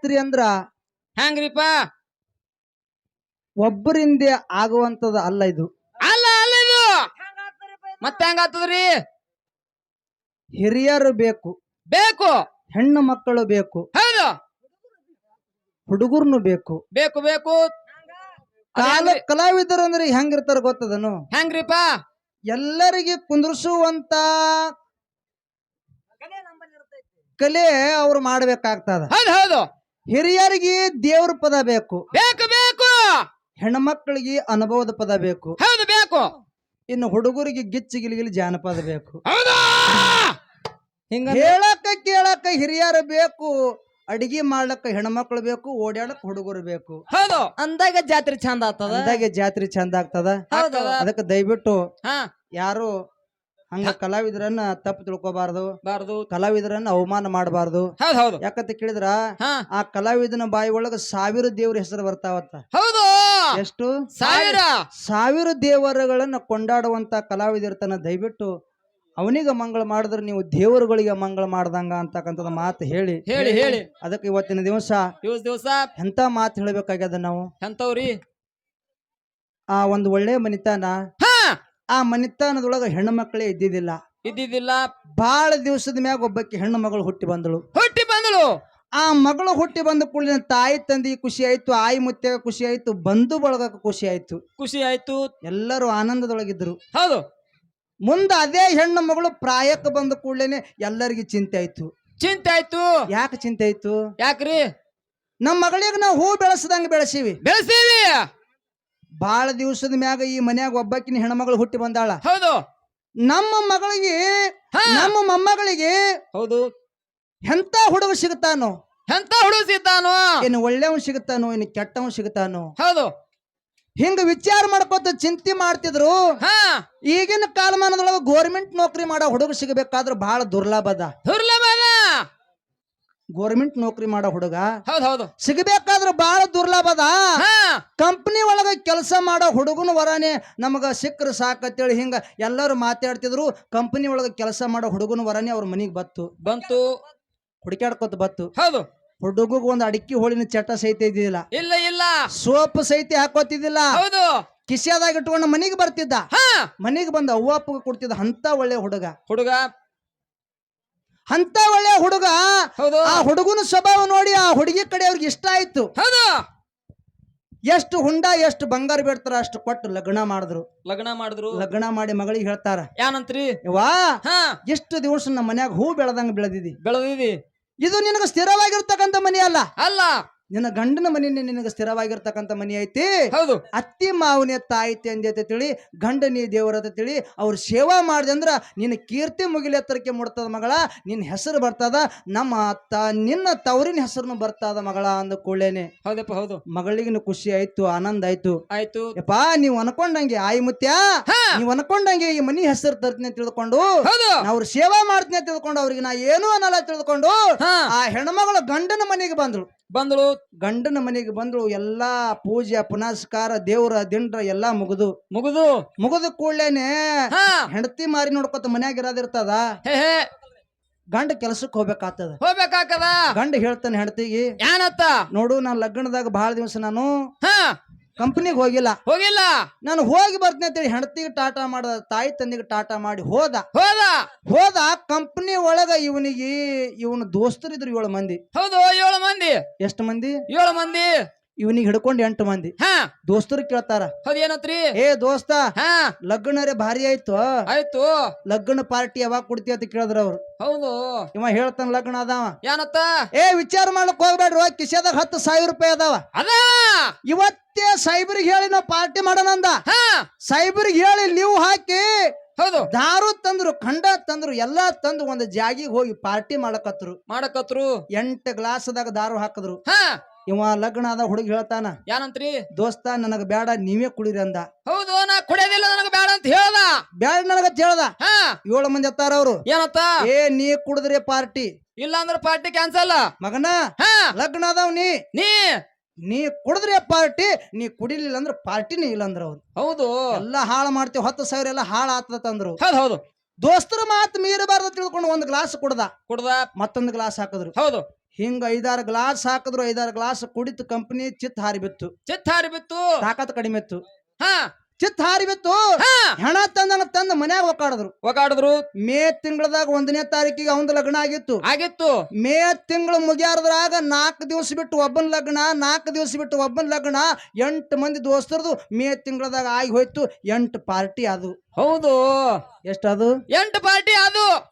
ಹೆಂಗಾತ್ರಿ ಅಂದ್ರ ಹೆಂಗ್ರಿಪ್ಪ ಒಬ್ಬರಿಂದ ಆಗುವಂತದ ಅಲ್ಲ ಇದು. ಅಲ್ಲ ಅಲ್ಲ ಇದು. ಮತ್ತೆ ಹೆಂಗಾತದ್ರಿ ಹಿರಿಯರು ಬೇಕು. ಬೇಕು. ಹೆಣ್ಣು ಮಕ್ಕಳು ಬೇಕು. ಹೌದು. ಹುಡುಗರ್ನು ಬೇಕು. ಬೇಕು ಬೇಕು. ಕಾಲ? ಕಲಾವಿದರು ಅಂದ್ರೆ ಹೆಂಗಿರ್ತಾರ ಗೊತ್ತದನು? ಹೆಂಗ್ರಿಪ್ಪ ಎಲ್ಲರಿಗೆ ಕುಂದ್ರಿಸುವಂತ ಕಲೆ ಅವ್ರು ಮಾಡ್ಬೇಕಾಗ್ತದ. ಹೌದು ಹೌದು. ಹಿರಿಯರಿಗೆ ದೇವ್ರ ಪದ ಬೇಕು. ಬೇಕು ಬೇಕು. ಹೆಣ್ಮಕ್ಳಿಗೆ ಅನುಭವದ ಪದ ಬೇಕು. ಹೌದು ಬೇಕು. ಇನ್ನು ಹುಡುಗರಿಗೆ ಗಿಚ್ಚಿ ಗಿಲಿಗಿಲಿ ಜಾನಪದ ಬೇಕು. ಹೌದು? ಹಿಂಗ ಹೇಳಕ್ಕ ಕೇಳಕ್ಕ ಹಿರಿಯರು ಬೇಕು ಅಡಿಗೆ ಮಾಡ್ಲಕ್ಕ ಹೆಣ್ಮಕ್ಳು ಬೇಕು ಓಡಾಡಕ್ ಹುಡುಗರು ಬೇಕು. ಹೌದು. ಅಂದಾಗ ಜಾತ್ರೆ ಚಂದ ಆಗ್ತದ? ಅಂದಾಗೆ ಜಾತ್ರೆ ಚಂದ ಆಗ್ತದ? ಹೌದು. ಅದಕ್ಕೆ ದಯವಿಟ್ಟು ಹಾ. ಯಾರು ಹಂಗ ಕಲಾವಿದರನ್ನ ತಪ್ಪು ತಿಳ್ಕೊಬಾರ್ದು. ಬಾರದು. ಕಲಾವಿದರನ್ನ ಅವಮಾನ ಮಾಡಬಾರ್ದು. ಹೌದು ಹೌದು. ಯಾಕಂತ ಕೇಳಿದ್ರ ಹಾ. ಆ ಕಲಾವಿದನ ಬಾಯಿ ಒಳಗ ಸಾವಿರ ದೇವ್ರ ಹೆಸರು ಬರ್ತಾವತ್ತ. ಹೌದು. ಎಷ್ಟು? ಸಾವಿರ. ಸಾವಿರ ದೇವರುಗಳನ್ನ ಕೊಂಡಾಡುವಂತ ಕಲಾವಿದಿರ್ತಾನ ದಯವಿಟ್ಟು ಅವನಿಗೆ ಮಂಗಳ ಮಾಡಿದ್ರೆ ನೀವು ದೇವರುಗಳಿಗೆ ಮಂಗಳ ಮಾಡ್ದಂಗ ಅಂತಕ್ಕಂಥದ್ದು ಮಾತು ಹೇಳಿ. ಹೇಳಿ ಹೇಳಿ. ಅದಕ್ಕೆ ಇವತ್ತಿನ ದಿವಸ ದಿವಸ ದಿವಸ ಎಂತ ಮಾತು ಹೇಳಬೇಕಾಗ್ಯದ ನಾವು? ಎಂತವ್ರಿ? ಆ ಒಂದು ಒಳ್ಳೆ ಮನಿತಾನ ಹಾ ಆ ಮನಿತಾನದೊಳಗ ಹೆಣ್ಣು ಮಕ್ಕಳೇ ಇದ್ದಿದ್ದಿಲ್ಲ. ಇದ್ದಿದ್ದಿಲ್ಲ. ಬಹಳ ದಿವಸದ ಮ್ಯಾಗ ಒಬ್ಬಕ್ಕೆ ಹೆಣ್ಣು ಮಗಳು ಹುಟ್ಟಿ ಬಂದಳು. ಹುಟ್ಟಿ ಬಂದಳು. ಆ ಮಗಳು ಹುಟ್ಟಿ ಬಂದ ಕೂಡಲಿನ ತಾಯಿ ತಂದಿ ಖುಷಿ ಆಯ್ತು ಆಯಿ ಮುತ್ಯಾಗ ಖುಷಿ ಆಯ್ತು ಬಂಧು ಬಳಗಕ್ಕೆ ಖುಷಿ ಆಯ್ತು. ಖುಷಿ ಆಯ್ತು. ಎಲ್ಲರೂ ಆನಂದದೊಳಗಿದ್ರು. ಹೌದು. ಮುಂದೆ ಅದೇ ಹೆಣ್ಣು ಮಗಳು ಪ್ರಾಯಕ್ಕೆ ಬಂದ ಕೂಡಲೇನೆ ಎಲ್ಲರಿಗೂ ಚಿಂತೆ ಆಯ್ತು. ಚಿಂತೆ ಆಯ್ತು. ಯಾಕೆ ಚಿಂತೆ ಆಯ್ತು? ಯಾಕ್ರಿ? ನಮ್ಮ ಮಗಳಿಗೆ ನಾವು ಹೂ ಬೆಳೆಸದಂಗ ಬೆಳೆಸೀವಿ. ಬೆಳೆಸೀವಿ. ಬಾಳ ದಿವಸದ ಮ್ಯಾಗ ಈ ಮನ್ಯಾಗ ಒಬ್ಬಾಕಿನ ಹೆಣ್ಮಗಳು ಹುಟ್ಟಿ ಬಂದಾಳ. ಹೌದು. ನಮ್ಮ ಮಗಳಿಗೆ ಹಾ. ನಮ್ಮ ಮೊಮ್ಮಗಳಿಗೆ ಹೌದು. ಎಂತ ಹುಡುಗ ಸಿಗುತ್ತಾನೋ? ಎಂತ ಸಿಗ್ತಾನೋ? ಇನ್ನು ಒಳ್ಳೆಯವನ್ ಸಿಗುತ್ತಾನೋ? ಇನ್ನು ಕೆಟ್ಟವನ್ ಸಿಗುತ್ತಾನೋ? ಹೌದು. ಹಿಂಗ ವಿಚಾರ ಮಾಡ್ಕೊತ ಚಿಂತೆ ಮಾಡ್ತಿದ್ರು. ಹಾ. ಈಗಿನ ಕಾಲಮಾನದೊಳಗ ಗೋರ್ಮೆಂಟ್ ನೌಕರಿ ಮಾಡೋ ಹುಡುಗ ಸಿಗಬೇಕಾದ್ರೆ ಬಹಳ ದುರ್ಲಭದ ದುರ್ಲಭದ ಗೋರ್ಮೆಂಟ್ ನೌಕರಿ ಮಾಡೋ ಹುಡುಗ ಹೌದು ಹೌದು. ಸಿಗಬೇಕಾದ್ರೆ ಬಹಳ ದುರ್ಲಭದ ಹಾ. ಕಂಪ್ನಿ ಒಳಗ ಕೆಲಸ ಮಾಡೋ ಹುಡುಗನ ವರನೇ ನಮಗೆ ಸಿಕ್ಕರು ಸಾಕತ್ತೇಳಿ ಹಿಂಗೆ ಎಲ್ಲರೂ ಮಾತಾಡ್ತಿದ್ರು ಕಂಪನಿ ಒಳಗೆ ಕೆಲಸ ಮಾಡೋ ಹುಡುಗನ ವರನೇ ಅವ್ರ ಮನೆಗೆ ಬತ್ತು. ಬಂತು. ಹುಡುಕ್ಯಾಡ್ಕೊತ ಬತ್ತು. ಹೌದು. ಹುಡುಗಗ್ ಒಂದು ಅಡಿಕೆ ಹೋಳಿನ ಚಟ ಸಹಿತ ಇದ್ದಿಲ್ಲ ಇಲ್ಲ ಇಲ್ಲ. ಸೋಪ್ ಸಹಿತ ಹಾಕೋತಿದ್ದಿಲ್ಲ. ಹೌದು. ಕಿಸಿಯಾದಾಗ ಇಟ್ಕೊಂಡು ಮನೆಗೆ ಬರ್ತಿದ್ದ. ಹಾ. ಮನೆಗೆ ಬಂದ ಅವ್ವ ಅಪ್ಪಗ ಕೊಡ್ತಿದ್ದ ಅಂತ ಒಳ್ಳೆ ಹುಡುಗ. ಹುಡುಗ. ಅಂತ ಒಳ್ಳೆ ಹುಡುಗ. ಹೌದು. ಆ ಹುಡುಗನ ಸ್ವಭಾವ ನೋಡಿ ಆ ಹುಡುಗಿ ಕಡೆ ಅವ್ರಿಗೆ ಇಷ್ಟ ಆಯ್ತು. ಹೌದು. ಎಷ್ಟು ಹುಂಡ ಎಷ್ಟು ಬಂಗಾರ ಬೇಡ್ತಾರ ಅಷ್ಟು ಕೊಟ್ಟು ಲಗ್ನ ಮಾಡಿದ್ರು. ಲಗ್ನ ಮಾಡಿದ್ರು. ಲಗ್ನ ಮಾಡಿ ಮಗಳಿಗೆ ಹೇಳ್ತಾರ ಏನಂತ್ರಿ ವಾ ಎಷ್ಟು ದಿವಸ ನಮ್ಮ ಮನ್ಯಾಗ ಹೂ ಬೆಳೆದಂಗ ಬೆಳೆದಿದಿ. ಬೆಳೆದಿದಿ. ಇದು ನಿನಗ ಸ್ಥಿರವಾಗಿರ್ತಕ್ಕಂಥ ಮನೆ ಅಲ್ಲ? ಅಲ್ಲ. ನಿನ್ನ ಗಂಡನ ಮನಿ ನಿನಗೆ ಸ್ಥಿರವಾಗಿರ್ತಕ್ಕಂಥ ಮನಿ ಐತಿ. ಹೌದು. ಅತ್ತಿ ಮಾವನ ತಾಯಿತಿ ಅಂತ ತಿಳಿ ಗಂಡನೇ ದೇವರ ಅಂತ ತಿಳಿ ಅವ್ರ ಸೇವಾ ಮಾಡಿದೆ ಅಂದ್ರೆ ನಿನ್ನ ಕೀರ್ತಿ ಮುಗಿಲಿ ಎತ್ತರಕ್ಕೆ ಮುಡ್ತದ ಮಗಳ ನಿನ್ನ ಹೆಸರು ಬರ್ತದ ನಮ್ಮ ಅತ್ತ ನಿನ್ನ ತವರಿನ ಹೆಸರು ಬರ್ತದ ಮಗಳ ಅಂದ ಕೂಡಲೇನೆ. ಹೌದಪ್ಪ ಹೌದು. ಮಗಳಿಗಿನ ಖುಷಿ ಆಯ್ತು ಆನಂದ ಆಯ್ತು. ಆಯ್ತು. ಯಪ್ಪಾ ನೀವು ಅನ್ಕೊಂಡಂಗೆ ಆಯಿ ಮುತ್ಯ? ನೀವು ಅನ್ಕೊಂಡಂಗೆ ಈ ಮನಿ ಹೆಸರು ತರ್ತೀನಿ ಅಂತ ತಿಳ್ಕೊಂಡು ಅವ್ರ ಸೇವಾ ಮಾಡ್ತೀನಿ ಅಂತ ತಿಳ್ಕೊಂಡು ಅವ್ರಿಗೆ ನಾ ಏನು ಅನ್ನಲ್ಲ ತಿಳ್ಕೊಂಡು ಆ ಹೆಣ್ಮಗಳು ಗಂಡನ ಮನೆಗೆ ಬಂದಳು. ಬಂದಳು ಗಂಡನ ಮನೆಗೆ ಬಂದಳು ಎಲ್ಲಾ ಪೂಜೆ ಪುನಸ್ಕಾರ ದೇವ್ರ ದಿಂಡ್ರ ಎಲ್ಲಾ ಮುಗಿದು. ಮುಗಿದು. ಮುಗಿದ ಕೂಡ್ಲೇನೆ ಹಾ. ಹೆಂಡತಿ ಮಾರಿ ನೋಡ್ಕೊತ ಮನ್ಯಾಗ ಇರೋದಿರ್ತದ ಹೇ ಹೇ. ಗಂಡ ಕೆಲ್ಸಕ್ಕೆ ಹೋಗ್ಬೇಕಾಗ್ತದ. ಹೋಗ್ಬೇಕಾಕದ ಗಂಡ ಹೇಳ್ತಾನೆ ಹೆಂಡತಿಗೆ ಏನತ್ತ ನೋಡು ನಾನು ಲಗ್ನದಾಗ ಬಹಳ ದಿವಸ ನಾನು ಹಾ. ಕಂಪ್ನಿಗೆ ಹೋಗಿಲ್ಲ. ಹೋಗಿಲ್ಲ. ನಾನು ಹೋಗಿ ಬರ್ತೀನಿ ಅಂತೇಳಿ ಹೆಂಡತಿಗೆ ಟಾಟಾ ಮಾಡ್ದ ತಾಯಿ ತಂದೆಗೆ ಟಾಟಾ ಮಾಡಿ ಹೋದ. ಹೋದ. ಹೋದ ಕಂಪ್ನಿ ಒಳಗ ಇವನಿಗೆ ಇವನ ದೋಸ್ತರಿದ್ರು ಏಳು ಮಂದಿ. ಹೌದು ಏಳು ಮಂದಿ. ಎಷ್ಟು ಮಂದಿ? ಏಳು ಮಂದಿ. ಇವನಿಗೆ ಹಿಡ್ಕೊಂಡು ಎಂಟು ಮಂದಿ. ಹಾ. ದೋಸ್ತರು ಕೇಳ್ತಾರ ಹೌದೇನತ್ರಿ? ಏ ದೋಸ್ತ ಹಾ. ಲಗ್ನರೇ ಭಾರಿ ಆಯ್ತು. ಆಯ್ತು. ಲಗ್ನ ಪಾರ್ಟಿ ಯಾವಾಗ ಕೊಡ್ತಿ ಅಂತ ಕೇಳಿದ್ರ ಅವ್ರು. ಹೌದು. ಇವ ಹೇಳ್ತಾನ ಲಗ್ನ ಅದಾವ. ಏನತ್ತ? ಏ ವಿಚಾರ ಮಾಡ್ಲಕ್ ಹೋಗ್ಬೇಡ್ರಿ ಕಿಶೆದಾಗ ಹತ್ತು ಸಾವಿರ ರೂಪಾಯಿ ಅದಾವ. ಅದ? ಇವತ್ತೇ ಸೈಬ್ರಿಗೆ ಹೇಳಿ ನಾವು ಪಾರ್ಟಿ ಮಾಡೋಣಂದ. ಹಾ. ಸೈಬ್ರಿಗೆ ಹೇಳಿ ನೀವು ಹಾಕಿ ಹೌದು. ದಾರು ತಂದ್ರು ಖಂಡ ತಂದ್ರು ಎಲ್ಲಾ ತಂದು ಒಂದು ಜಾಗಿಗೆ ಹೋಗಿ ಪಾರ್ಟಿ ಮಾಡಕತ್ರು. ಮಾಡಕತ್ರು. ಎಂಟು ಗ್ಲಾಸ್ದಾಗ ದಾರು ಹಾಕಿದ್ರು. ಹಾ. ಇವ ಲಗ್ನ ಆದ ಹುಡುಗ ಹೇಳ್ತಾನ ಏನಂತ್ರಿ ದೋಸ್ತ ನನಗ ಬೇಡ ನೀವೇ ಕುಡಿರಿ ಅಂದ. ಹೌದು ನಾ ಕುಡಿಯೋದಿಲ್ಲ ನನಗೆ ಬೇಡ ಅಂತ ಹೇಳ್ದ. ಬ್ಯಾಡ ನನಗ ಹೇಳ್ದ. ಹಾ. ಏಳು ಮಂದಿ ಅತ್ತಾರ ಅವ್ರು. ಏನತ್ತ ಏ ನೀ ಕುಡಿದ್ರೆ ಪಾರ್ಟಿ. ಇಲ್ಲ ಅಂದ್ರೆ ಪಾರ್ಟಿ ಕ್ಯಾನ್ಸಲ್. ಮಗನ ಹಾ. ಲಗ್ನ ಅದಾವ್ ನೀ. ನೀ. ನೀ ಕುಡಿದ್ರೆ ಪಾರ್ಟಿ ನೀ ಕುಡಿಲಿಲ್ಲ ಅಂದ್ರೆ ಪಾರ್ಟಿನೇ ಇಲ್ಲ ಅಂದ್ರ ಅವ್ರು. ಹೌದು. ಎಲ್ಲ ಹಾಳು ಮಾಡ್ತೀವಿ ಹತ್ತು ಸಾವಿರ ಎಲ್ಲ ಹಾಳು ಆತದ ಅಂದ್ರು. ಹೌದು ಹೌದು. ದೋಸ್ತರ ಮಾತು ಮೀರಬಾರ್ದು ತಿಳ್ಕೊಂಡು ಒಂದ್ ಗ್ಲಾಸ್ ಕುಡ್ದ. ಕುಡ್ದ. ಮತ್ತೊಂದು ಗ್ಲಾಸ್ ಹಾಕಿದ್ರು. ಹೌದು. ಹಿಂಗ ಐದಾರು ಗ್ಲಾಸ್ ಹಾಕಿದ್ರು ಐದಾರು ಗ್ಲಾಸ್ ಕುಡಿತು ಕಂಪನಿ ಚಿತ್ ಹಾರಿಬಿತ್ತು. ಚಿತ್ ಹಾರಿ ಬಿತ್ತು ತಾಕತ್ ಕಡಿಮೆ ಇತ್ತು. ಹಾ. ಚಿತ್ ಹಾರಿಬಿತ್ತು. ಹೆಣ ತಂದಂಗ ತಂದ ಮನ್ಯಾಗ ಒಕ್ಕಾಡಿದ್ರು. ಒಗಾಡಿದ್ರು ಮೇ ತಿಂಗಳದಾಗ ಒಂದನೇ ತಾರೀಕಿಗೆ ಅವನ ಲಗ್ನ ಆಗಿತ್ತು. ಆಗಿತ್ತು. ಮೇ ತಿಂಗಳು ಮುಗಿಯಾರದ್ರಾಗ ನಾಲ್ಕು ದಿವಸ ಬಿಟ್ಟು ಒಬ್ಬನ ಲಗ್ನ ನಾಲ್ಕು ದಿವಸ ಬಿಟ್ಟು ಒಬ್ಬನ ಲಗ್ನ ಎಂಟು ಮಂದಿ ದೋಸ್ತರದು ಮೇ ತಿಂಗಳದಾಗ ಆಗಿ ಹೋಯ್ತು. ಎಂಟು ಪಾರ್ಟಿ ಅದು. ಹೌದು. ಎಷ್ಟದು? ಎಂಟು ಪಾರ್ಟಿ ಅದು.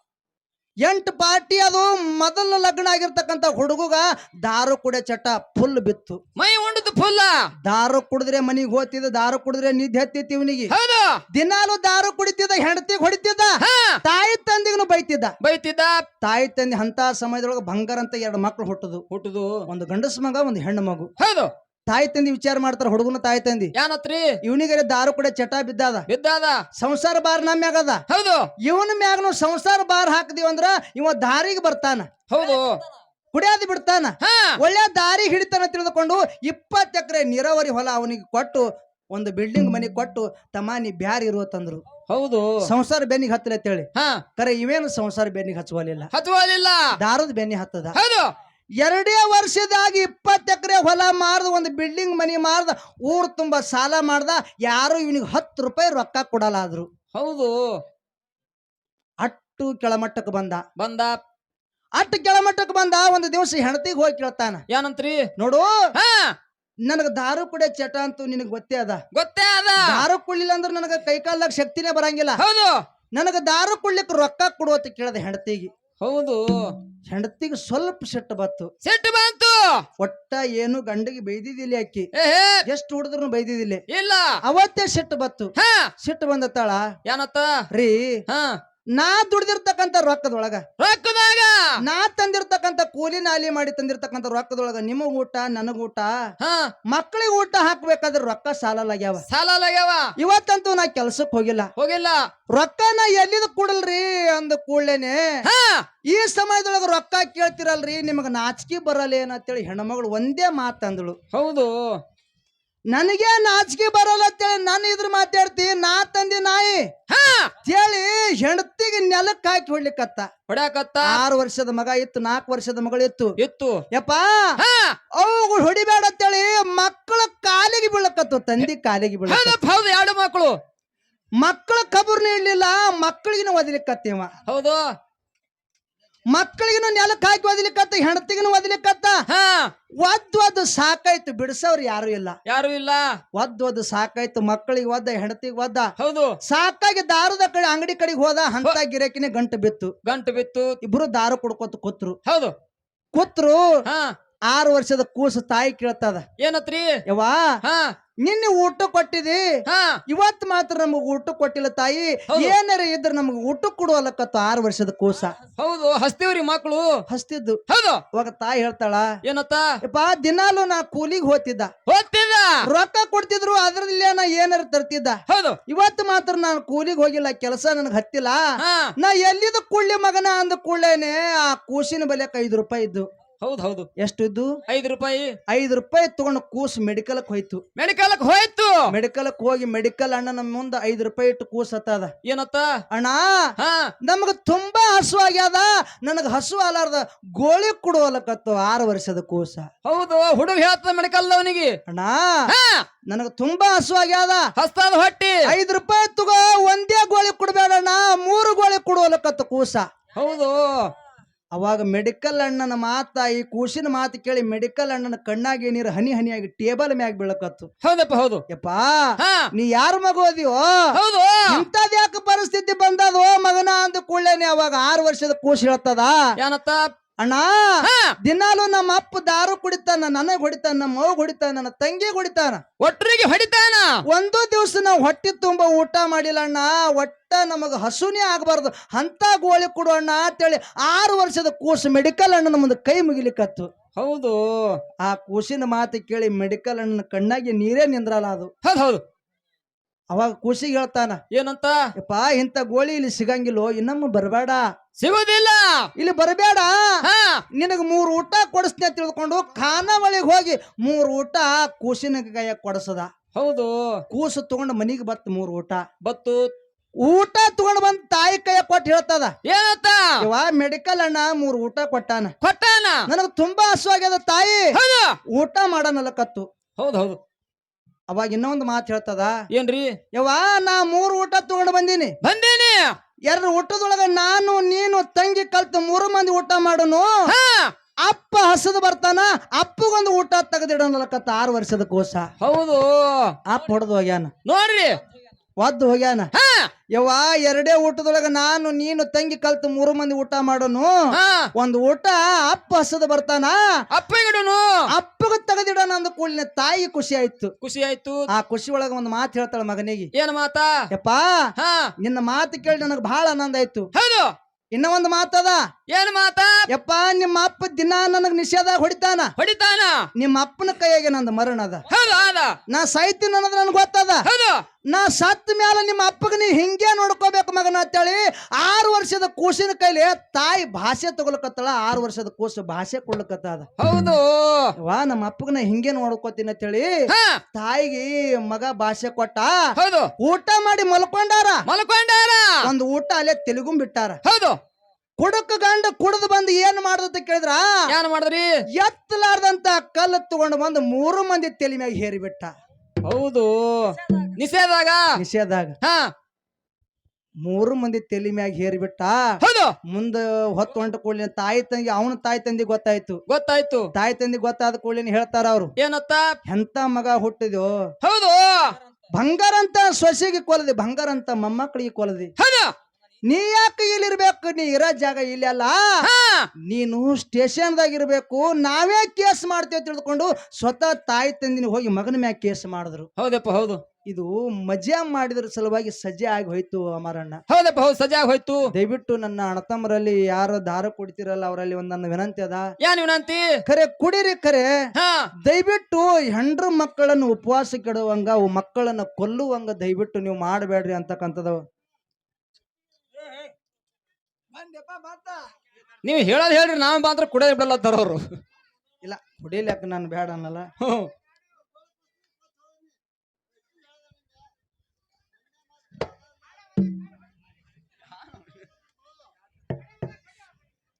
ಎಂಟು ಪಾರ್ಟಿ ಅದು. ಮೊದಲ ಲಗ್ನ ಆಗಿರ್ತಕ್ಕಂಥ ಹುಡುಗಗ ದಾರು ಕುಡಿಯೋ ಚಟ ಫುಲ್ ಬಿತ್ತು. ಮೈ ಉಂಡದು ಫುಲ್ಲ ದಾರು ಕುಡಿದ್ರೆ ಮನಿಗೆ ಹೋಗ್ತಿದ್ದ ದಾರು ಕುಡಿದ್ರೆ ನಿದ್ದೆ ಹತ್ತಿತ್ತು ಇವನಿಗೆ. ಹೌದು. ದಿನಾಲು ದಾರು ಕುಡಿತಿದ್ದ ಹೆಂಡತಿ ಹೊಡಿತಿದ್ದ ತಾಯಿ ತಂದಿಗೂ ಬೈತಿದ್ದ. ಬೈತಿದ್ದ. ತಾಯಿ ತಂದೆ ಅಂತ ಸಮಯದೊಳಗೆ ಬಂಗಾರ ಅಂತ ಎರಡು ಮಕ್ಳು ಹುಟ್ಟುದು. ಹುಟ್ಟುದು. ಒಂದು ಗಂಡಸ ಮಗ ಒಂದು ಹೆಣ್ಣು ಮಗು. ಹೌದು. ತಾಯಿ ತಂದಿ ವಿಚಾರ ಮಾಡ್ತಾರ ಹುಡುಗನ ತಾಯಿ ತಂದಿ. ಏನತ್ರಿ ಇವನಿಗೆ ದಾರು ಕೂಡ ಚಟ ಬಿದ್ದಾದ. ಬಿದ್ದಾದ? ಸಂಸಾರ ಬಾರ್ ನಮ್ಮ ಮ್ಯಾಗದ. ಹೌದು. ಇವನ ಮ್ಯಾಗ ನಾವು ಸಂಸಾರ ಬಾರ್ ಹಾಕ್ದಿವಿ ಅಂದ್ರ ಇವ ದಾರಿಗೆ ಬರ್ತಾನ. ಹೌದು. ಕುಡಿಯೋದು ಬಿಡ್ತಾನ. ಒಳ್ಳೆ ದಾರಿ ಹಿಡಿತಾನ ತಿಳಿದುಕೊಂಡು ಇಪ್ಪತ್ತು ಎಕರೆ ನೀರಾವರಿ ಹೊಲ ಅವನಿಗೆ ಕೊಟ್ಟು ಒಂದು ಬಿಲ್ಡಿಂಗ್ ಮನೆ ಕೊಟ್ಟು ತಮಾನಿ ಬ್ಯಾರ ಇರುವ ತಂದ್ರು. ಹೌದು. ಸಂಸಾರ ಬೆನ್ನಿಗೆ ಹತ್ತಲೇ ಅಂತೇಳಿ. ಹಾ. ಕರೆ ಇವೇನು ಸಂಸಾರ ಬೆನ್ನಿಗೆ ಹಚ್ಚುವಲಿಲ್ಲ ಹಚ್ಚುವಲಿಲ್ಲ ದಾರದ ಬೆನ್ನಿ ಹತ್ತದ. ಹೌದು. ಎರಡೇ ವರ್ಷದಾಗಿ ಇಪ್ಪತ್ತು ಎಕರೆ ಹೊಲ ಮಾರ್ದ ಒಂದು ಬಿಲ್ಡಿಂಗ್ ಮನಿ ಮಾರ್ದ ಊರು ತುಂಬಾ ಸಾಲ ಮಾಡ್ದ ಯಾರು ಇವನಿಗೆ ಹತ್ತು ರೂಪಾಯಿ ರೊಕ್ಕ ಕೊಡಲಾದ್ರು. ಹೌದು. ಅಟ್ಟು ಕೆಳಮಟ್ಟಕ್ಕೆ ಬಂದ. ಬಂದ. ಅಟ್ಟು ಕೆಳಮಟ್ಟಕ್ಕೆ ಬಂದ ಒಂದು ದಿವಸ ಹೆಣತಿಗೆ ಹೋಗಿ ಕೇಳ್ತಾನ. ಏನಂತ್ರಿ? ನೋಡು ಹಾ. ನನಗ ದಾರು ಕುಡಿಯೋ ಚಟ ಅಂತೂ ನಿನಗೆ ಗೊತ್ತೇ ಅದ. ಗೊತ್ತೇ ಅದ. ದಾರು ಕುಳ್ಳಿಲ್ಲ ಅಂದ್ರೆ ನನಗೆ ಕೈಕಾಲ್ದಾಗ ಶಕ್ತಿನೇ ಬರಂಗಿಲ್ಲ. ಹೌದು. ನನಗೆ ದಾರು ಕುಡ್ಲಿಕ್ಕೆ ರೊಕ್ಕ ಕೊಡು ಅಂತ ಕೇಳ್ದೆ ಹೆಂಡತಿಗೆ. ಹೌದು. ಹೆಂಡತಿಗೆ ಸ್ವಲ್ಪ ಸಿಟ್ಟು ಬತ್ತು ಸಿಟ್ಟು ಬಂತು. ಒಟ್ಟ ಏನು ಗಂಡಿಗೆ ಬೈದಿದಿಲ್ಲ ಅಕ್ಕಿ ಎಷ್ಟು ಹುಡುದ್ರು ಬೈದಿದಿಲ್ಲ ಇಲ್ಲ. ಅವತ್ತೇ ಸಿಟ್ಟು ಬತ್ತು ಹಾ. ಸಿಟ್ಟು ಬಂದತ್ತಾಳ? ಏನತ್ತ? ರೀ. ಹಾ. ನಾ ದುಡ್ದಿರ್ತಕ್ಕಂತ ರೊಕ್ಕದೊಳಗ ರೊಕ್ಕದಾಗ? ನಾ ತಂದಿರ್ತಕ್ಕಂತ ಕೂಲಿ ನಾಲಿ ಮಾಡಿ ತಂದಿರ್ತಕ್ಕಂತ ರೊಕ್ಕದೊಳಗ ನಿಮಗ್ ಊಟ ನನಗ ಊಟ ಹಾ. ಮಕ್ಕಳಿಗೆ ಊಟ ಹಾಕ್ಬೇಕಾದ್ರೆ ರೊಕ್ಕ ಸಾಲಲಾಗ್ಯಾವ ಸಾಲ ಲಗ್ಯಾವ ಇವತ್ತಂತೂ ನಾ ಕೆಲ್ಸಕ್ ಹೋಗಿಲ್ಲ. ಹೋಗಿಲ್ಲ? ರೊಕ್ಕ ನಾ ಎಲ್ಲಿದ ಕೂಡಲ್ರಿ ಅಂದ ಕೂಡ್ಲೇನೆ ಹಾ. ಈ ಸಮಯದೊಳಗ ರೊಕ್ಕ ಕೇಳ್ತಿರಲ್ರಿ ನಿಮಗ ನಾಚಿಕೆ ಬರಲ್ಲ ಏನಂತೇಳಿ ಹೆಣ್ಮಗಳು ಒಂದೇ ಮಾತಂದಳು. ಹೌದು. ನನಗೆ ನಾಚಿಕೆ ಬರಲ್ಲ ಅಂತೇಳಿ ನಾನು ಇದ್ರ ಮಾತಾಡ್ತಿ ನಾ ತಂದಿ ನಾಯಿ. ಹಾ. ಹೇಳಿ ಹೆಂಡತಿಗೆ ನೆಲಕ್ಕೆ ಹಾಕಿ ಹೊಡ್ಲಿಕ್ಕತ್ತ ಹೊಡ್ಯಾಕತ್ತ? ಆರು ವರ್ಷದ ಮಗ ಇತ್ತು ನಾಲ್ಕು ವರ್ಷದ ಮಗಳು ಇತ್ತು. ಇತ್ತು. ಯಪ್ಪ ಹಾ. ಅವು ಹೊಡಿಬೇಡ ಅಂತೇಳಿ ಮಕ್ಕಳ ಕಾಲಿಗೆ ಬೀಳಕತ್ತು ತಂದಿ ಕಾಲಿಗೆ ಬೀಳ ಹೌದಪ್ಪ ಹೌದು ಎರಡು ಮಕ್ಕಳು. ಮಕ್ಕಳ ಕಬರ್ನ ಇಡ್ಲಿಲ್ಲ ಮಕ್ಕಳಿಗೆ ಒದಲಿಕ್ಕತ್ತೀವ ಹೌದು. ಮಕ್ಕಳಿಗಿನ ನೆಲಕ್ಕೆ ಹಾಕಿ ಒದಲಿಕ್ಕತ್ತ ಹೆಂಡತಿಗಿನ ಒದಲಿಕ್ಕತ್ತ ಒದ್ ಒದ್ದು ಸಾಕಾಯ್ತು ಬಿಡಿಸೋರು ಯಾರು ಇಲ್ಲ. ಯಾರು ಇಲ್ಲ. ಒದ್ದು ಒದ್ದು ಸಾಕಾಯ್ತು ಮಕ್ಕಳಿಗೆ ಒದ್ದ ಹೆಂಡತಿಗೆ ಒದ್ದ. ಹೌದು. ಸಾಕಾಗಿ ದಾರದ ಕಡೆ ಅಂಗಡಿ ಕಡೆಗೆ ಹೋದ ಹಂತ ಗಿರಕಿನೇ ಗಂಟು ಬಿತ್ತು. ಗಂಟು ಬಿತ್ತು. ಇಬ್ರು ದಾರು ಕುಡ್ಕೊತ ಕೂತ್ರು. ಹೌದು. ಕೂತ್ರು. ಹಾ. ಆರು ವರ್ಷದ ಕೂಸು ತಾಯಿ ಕೇಳ್ತದ ಏನತ್ರಿ? ಯವ್ವಾ ಹಾ. ನಿನ್ನೆ ಊಟ ಕೊಟ್ಟಿದಿ? ಹಾ. ಇವತ್ ಮಾತ್ರ ನಮಗ ಊಟ ಕೊಟ್ಟಿಲ್ಲ ತಾಯಿ. ಹೌದು. ಏನಾರ ಇದ್ರ ನಮಗ್ ಊಟ ಕೊಡುವಲ್ಲಕತ್ತು ಆರು ವರ್ಷದ ಕೂಸ. ಹೌದು ಹಸ್ತಿವ್ರಿ ಮಕ್ಕಳು ಹಸ್ತಿದ್ದು. ಹೌದು. ಅವಾಗ ತಾಯಿ ಹೇಳ್ತಾಳ ಏನತ್ತ? ಯಪ್ಪ ದಿನಾಲು ನಾ ಕೂಲಿಗೆ ಹೋತಿದ್ದ. ಹೋಗ್ತಿದ್ದ? ರೊಕ್ಕ ಕೊಡ್ತಿದ್ರು ಅದ್ರಲ್ಲೇ ನಾ ಏನಾರ ತರ್ತಿದ್ದ. ಹೌದು. ಇವತ್ತು ಮಾತ್ರ ನಾನು ಕೂಲಿಗೆ ಹೋಗಿಲ್ಲ ಕೆಲಸ ನನಗೆ ಹತ್ತಿಲ್ಲ. ಹಾ. ನಾ ಎಲ್ಲಿದ ಕುಳ್ಳಿ ಮಗನ ಅಂದ ಕೂಡ್ಲೇನೆ ಆ ಕೂಸಿನ ಬೆಲೆಕ್ ಐದು ರೂಪಾಯಿ ಇದ್ದು. ಹೌದು ಹೌದು. ಎಷ್ಟು ಇದ್ದು ಐದು ರೂಪಾಯಿ. ಐದು ರೂಪಾಯಿ ತಗೊಂಡು ಕೂಸ್ ಮೆಡಿಕಲ್ ಹೋಯ್ತು. ಮೆಡಿಕಲ್ ಹೋಯ್ತು? ಮೆಡಿಕಲ್ ಹೋಗಿ ಮೆಡಿಕಲ್ ಅಣ್ಣನ ಮುಂದ ಐದು ರೂಪಾಯಿ ಇಟ್ಟು ಕೂಸ್ ಹತ್ತದ. ಏನತ್ತ? ಅಣ್ಣ ಹಾ. ನಮಗ ತುಂಬಾ ಹಸು ಆಗ್ಯಾದ. ನನಗ ಹಸು ಅಲಾರ್ದ ಗೋಳಿ ಕೊಡುವಲಕತ್ತು ಆರು ವರ್ಷದ ಕೂಸ. ಹೌದು ಹುಡುಗ ಹೇಳ್ತದ ಮೆಡಿಕಲ್ ಅವನಿಗೆ. ಅಣ್ಣ ಹಾ. ನನಗ ತುಂಬಾ ಹಸು ಆಗ್ಯಾದ. ಹಸ್ತದ ಹೊಟ್ಟಿ. ಐದು ರೂಪಾಯಿ ತಗೋ ಒಂದೇ ಗೋಳಿ ಕೊಡ್ಬೇಡಣ್ಣ ಮೂರು ಗೋಳಿ ಕೊಡುವಲಕತ್ತು ಕೂಸ. ಹೌದು. ಅವಾಗ ಮೆಡಿಕಲ್ ಅಣ್ಣನ ಮಾತ ಈ ಕೂಸಿನ ಮಾತು ಕೇಳಿ ಮೆಡಿಕಲ್ ಅಣ್ಣನ ಕಣ್ಣಾಗಿ ನೀರು ಹನಿ ಹನಿಯಾಗಿ ಟೇಬಲ್ ಮ್ಯಾಗ ಬೀಳಕತ್ತು. ಹೌದಪ್ಪ ಹೌದು. ಯಪ್ಪಾ ನೀ ಯಾರ ಮಗು ಹೌದು. ಇಂಥದ್ ಯಾಕೆ ಪರಿಸ್ಥಿತಿ ಬಂದದೋ ಮಗನ ಅಂದ ಕೂಡಲೇನೆ ಅವಾಗ ಆರು ವರ್ಷದ ಕೂಸು ಹೇಳ್ತದ? ಏನತ್ತ? ಅಣ್ಣ ದಿನಾಲು ನಮ್ಮ ಅಪ್ಪ ದಾರು ಕುಡಿತಾನ ನನಗೆ ಹೊಡಿತಾನ ನಮ್ಮ ಅವ್ವ ಹೊಡಿತಾನ ನನ್ನ ತಂಗಿ ಹೊಡಿತಾನ. ಒಟ್ಟರಿಗೆ ಹೊಡಿತಾನ? ಒಂದು ದಿವಸ ನಾವು ಹೊಟ್ಟಿ ತುಂಬ ಊಟ ಮಾಡಿಲ್ಲ ಅಣ್ಣ ಒಟ್ಟ ನಮಗ ಹಸುನೇ ಆಗಬಾರ್ದು. ಅಂತ ಗೋಳಿ ಕೊಡು ಅಣ್ಣ ಅಂತೇಳಿ ಆರು ವರ್ಷದ ಕೂಸು ಮೆಡಿಕಲ್ ಅಣ್ಣನ ಮುಂದೆ ಕೈ ಮುಗಿಲಿಕ್ಕತ್ತು ಹೌದು. ಆ ಕೂಸಿನ ಮಾತು ಕೇಳಿ ಮೆಡಿಕಲ್ ಅಣ್ಣನ ಕಣ್ಣಾಗಿ ನೀರೇ ನಿಂದ್ರಲ್ಲ ಅದು. ಹೌದು ಹೌದು. ಅವಾಗ ಕೂಸಿ ಹೇಳ್ತಾನ ಏನಂತ? ಯಪ್ಪ ಇಂಥ ಗೋಳಿ ಇಲ್ಲಿ ಸಿಗಂಗಿಲ್ಲೋ ಇನ್ನೊಮ್ಮೆ ಬರಬೇಡ. ಸಿಗೋದಿಲ್ಲ. ಇಲ್ಲಿ ಬರಬೇಡ. ಹಾ. ನಿನಗೆ ಮೂರು ಊಟ ಕೊಡಿಸ್ತೀನಿ ಅಂತ ತಿಳ್ಕೊಂಡು ಖಾನಾವಳಿಗೆ ಹೋಗಿ ಮೂರು ಊಟ ಕೂಸಿನ ಕೈಯ ಕೊಡಿಸದ. ಹೌದು. ಕೂಸು ತಗೊಂಡು ಮನಿಗೆ ಬತ್ತ ಮೂರು ಊಟ. ಬತ್ತು. ಊಟ ತಗೊಂಡು ಬಂದ್ ತಾಯಿ ಕೈಯ ಕೊಟ್ಟು ಹೇಳ್ತದ. ಏನತ್ತ ಇವ ಮೆಡಿಕಲ್ ಅಣ್ಣ ಮೂರು ಊಟ ಕೊಟ್ಟಾನ. ಕೊಟ್ಟಾನ? ನನಗ್ ತುಂಬಾ ಹಸುವಾಗ್ಯದ ತಾಯಿ. ಊಟ ಮಾಡನಲಕತ್ತು ಹೌದು ಹೌದು. ಅವಾಗ ಇನ್ನೊಂದು ಮಾತು ಹೇಳ್ತದ ಏನ್ರಿ? ಯವ್ವ ನಾ ಮೂರು ಊಟ ತಗೊಂಡು ಬಂದೀನಿ. ಬಂದೇನಿ? ಎರಡು ಊಟದೊಳಗ ನಾನು ನೀನು ತಂಗಿ ಕಲ್ತು ಮೂರು ಮಂದಿ ಊಟ ಮಾಡೋನು. ಹಾ. ಅಪ್ಪ ಹಸದ್ ಬರ್ತಾನ ಅಪ್ಪಗೊಂದು ಊಟ ತೆಗೆದಿಡನಲಕತ್ತ ಆರು ವರ್ಷದ ಕೋಸ ಹೌದು. ಅಪ್ಪ ಹೊಡೆದು ಹೋಗ್ಯಾನ. ನೋಡ್ರಿ. ಒದ್ದು ಹೋಗ್ಯಾನ. ಹಾ. ಯವ್ವ ಎರಡೇ ಊಟದೊಳಗ ನಾನು ನೀನು ತಂಗಿ ಕಲ್ತು ಮೂರು ಮಂದಿ ಊಟ ಮಾಡೋನು. ಹಾ. ಒಂದು ಊಟ ಅಪ್ಪ ಹಸದ್ ಬರ್ತಾನ. ಅಪ್ಪಗಿಡನು ಅಪ್ಪಗ ತೆಗೆದಿಡೋಣ ಅಂದ ಕೂಡಲಿನ ತಾಯಿ ಖುಷಿ ಆಯ್ತು. ಖುಷಿ ಆಯ್ತು. ಆ ಖುಷಿ ಒಳಗ ಒಂದು ಮಾತು ಹೇಳ್ತಾಳ ಮಗನಿಗೆ. ಏನ್ ಮಾತಾ? ಯಪ್ಪ ಹಾ. ನಿನ್ನ ಮಾತು ಕೇಳಿ ನನಗೆ ಬಹಳ ಆನಂದ ಆಯ್ತು. ಹೌದು. ಇನ್ನ ಒಂದ್ ಮಾತದ ಏನ್ ಮಾತಾ? ಯಪ್ಪ ನಿಮ್ಮ ಅಪ್ಪ ದಿನ ನನಗ್ ನಿಷೇಧ ಹೊಡಿತಾನ. ಹೊಡಿತಾನ? ನಿಮ್ಮ ಅಪ್ಪನ ಕೈಯಾಗೆ ನಂದು ಮರಣ ಅದ. ಹೌದು. ನಾ ಸಾಯ್ತೀನಿ ಅನ್ನೋದು ನನ್ಗೆ ಗೊತ್ತದ. ಹೌದು. ನಾ ಸತ್ತ ಮ್ಯಾಲ ನಿಮ್ಮ ಅಪ್ಪಗ ನೀ ಹಿಂಗೆ ನೋಡ್ಕೋಬೇಕು ಮಗನ ಅಂತೇಳಿ ಆರು ವರ್ಷದ ಕೂಸಿನ ಕೈಲಿ ತಾಯಿ ಭಾಷೆ ತಗೊಳಕತ್ತಳ ಆರು ವರ್ಷದ ಕೂಸು ಭಾಷೆ ಕೊಡ್ಲಕತ್ತದ ಹೌದು. ವಾ ನಮ್ಮ ಅಪ್ಪಗ ನಾ ಹಿಂಗೆ ನೋಡ್ಕೋತೀನಿ ಅಂತೇಳಿ ತಾಯಿಗೆ ಮಗ ಭಾಷೆ ಕೊಟ್ಟ ಹೌದು. ಊಟ ಮಾಡಿ ಮಲ್ಕೊಂಡಾರ. ಮಲ್ಕೊಂಡಾರ. ಒಂದು ಊಟ ಅಲ್ಲೇ ತೆಲುಗು ಬಿಟ್ಟಾರ. ಹೌದು. ಕುಡಕ ಗಂಡ ಕುಡಿದು ಬಂದು ಏನ್ ಮಾಡ್ದಂತ ಕೇಳಿದ್ರ? ಏನ್ ಮಾಡಿದ್ರಿ? ಎತ್ತಲಾರ್ದಂತ ಕಲ್ಲು ತಗೊಂಡು ಬಂದು ಮೂರು ಮಂದಿ ತಲೆ ಮ್ಯಾಗ ಹೇರಿ ಬಿಟ್ಟ ಹೌದು. ನಿಷೇಧಾಗ? ನಿಷೇಧಾಗ. ಹ. ಮೂರು ಮಂದಿ ತಲೆ ಮ್ಯಾಗ ಹೇರಿ ಬಿಟ್ಟ ಹೌದು. ಮುಂದ ಹೊತ್ತು ಹೊಂಟ ಕೂಡಲಿನ ತಾಯಿ ತಂಗಿ ಅವನ ತಾಯಿ ತಂದಿ ಗೊತ್ತಾಯ್ತು. ಗೊತ್ತಾಯ್ತು. ತಾಯಿ ತಂದಿ ಗೊತ್ತಾದ ಕೂಡಲಿನ ಹೇಳ್ತಾರ ಅವ್ರು. ಏನತ್ತ? ಎಂತ ಮಗ ಹುಟ್ಟಿದ್ಯೋ? ಹೌದು. ಬಂಗಾರ ಅಂತ ಸೊಸೆಗೆ ಕೊಲದಿ ಬಂಗಾರ ಅಂತ ಮೊಮ್ಮಕ್ಕಳಿಗೆ ಕೊಲದಿ. ಹೌದು. ನೀ ಯಾಕೆ ಇಲ್ಲಿರ್ಬೇಕು? ನೀ ಇರೋ ಜಾಗ ಇಲ್ಲಿ ಅಲ್ಲ. ಹಾ. ನೀನು ಸ್ಟೇಷನ್ದಾಗ ಇರ್ಬೇಕು. ನಾವೇ ಕೇಸ್ ಮಾಡ್ತೇವೆ ತಿಳಿದುಕೊಂಡು ಸ್ವತಃ ತಾಯಿ ತಂದಿನ ಹೋಗಿ ಮಗನ ಮ್ಯಾಗ ಕೇಸ್ ಮಾಡಿದ್ರು. ಹೌದಪ್ಪ ಹೌದು. ಇದು ಮಜಾ ಮಾಡಿದ್ರ ಸಲುವಾಗಿ ಸಜ್ಜೆ ಆಗಿ ಹೋಯ್ತು ಅಮರಣ್ಣ. ಹೌದಪ್ಪ ಹೌದು ಸಜಾಗ್ ಹೋಯ್ತು. ದಯವಿಟ್ಟು ನನ್ನ ಅಣ್ಣತಮ್ಮರಲ್ಲಿ ಯಾರ ದಾರ ಕೊಡ್ತಿರಲ್ಲ ಅವರಲ್ಲಿ ಒಂದ್ ನನ್ನ ವಿನಂತಿ ಅದ. ಏನ್ ವಿನಂತಿ? ಖರೆ ಕುಡಿರಿ ಖರೆ ದಯವಿಟ್ಟು ಹೆಂಡ್ರ ಮಕ್ಕಳನ್ನು ಉಪವಾಸ ಕೆಡುವಂಗ ಅವು ಮಕ್ಕಳನ್ನ ಕೊಲ್ಲುವಂಗ ದಯವಿಟ್ಟು ನೀವು ಮಾಡಬೇಡ್ರಿ ಅಂತಕ್ಕಂಥದ್ದು. ನೀವು ಹೇಳೋದ್ ಹೇಳ್ರಿ ನಾವು ಮಾತ್ರ ಕುಡಿಯೋದ್ ಬಿಡಲ್ಲ ತರೋರು ಇಲ್ಲ ಕುಡಿಲಿಕ್ಕೆ ನಾನು ಬೇಡ ಅನ್ನಲ್ಲ.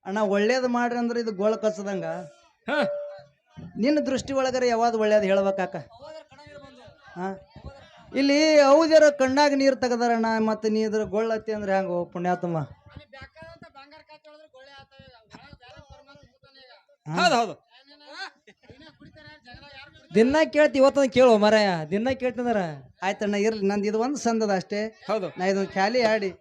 ಅಣ್ಣ ಒಳ್ಳೇದು ಮಾಡ್ರಿ ಅಂದ್ರೆ ಇದು ಗೋಳ ಕಸದಂಗ. ಹಾ. ನಿನ್ನ ದೃಷ್ಟಿ ಒಳಗರೆ ಯಾವಾಗ ಒಳ್ಳೇದು ಹೇಳ್ಬೇಕಾಕ ಹಾ. ಇಲ್ಲಿ ಹೌದ್ಯಾರ ಕಣ್ಣಾಗ ನೀರು ತೆಗದಾರಣ್ಣ ಮತ್ತೆ ನೀ ಇದ್ರ ಗೊಳ್ಳತ್ತಿ ಅಂದ್ರೆ ಹೆಂಗ ಪುಣ್ಯಾತಮ್ಮ ಹೌದು ಹೌದು. ದಿನ ಕೇಳ್ತಿ ಇವತ್ತೊಂದು ಕೇಳು ಮರಯ. ದಿನ ಕೇಳ್ತಂದ್ರ ಆಯ್ತಣ್ಣ ಇರ್ಲಿ ನಂದು ಇದು ಒಂದು ಸಂದದ ಅಷ್ಟೇ. ಹೌದು. ನಾ ಇದೊಂದು ಖಾಲಿ ಆಡಿ.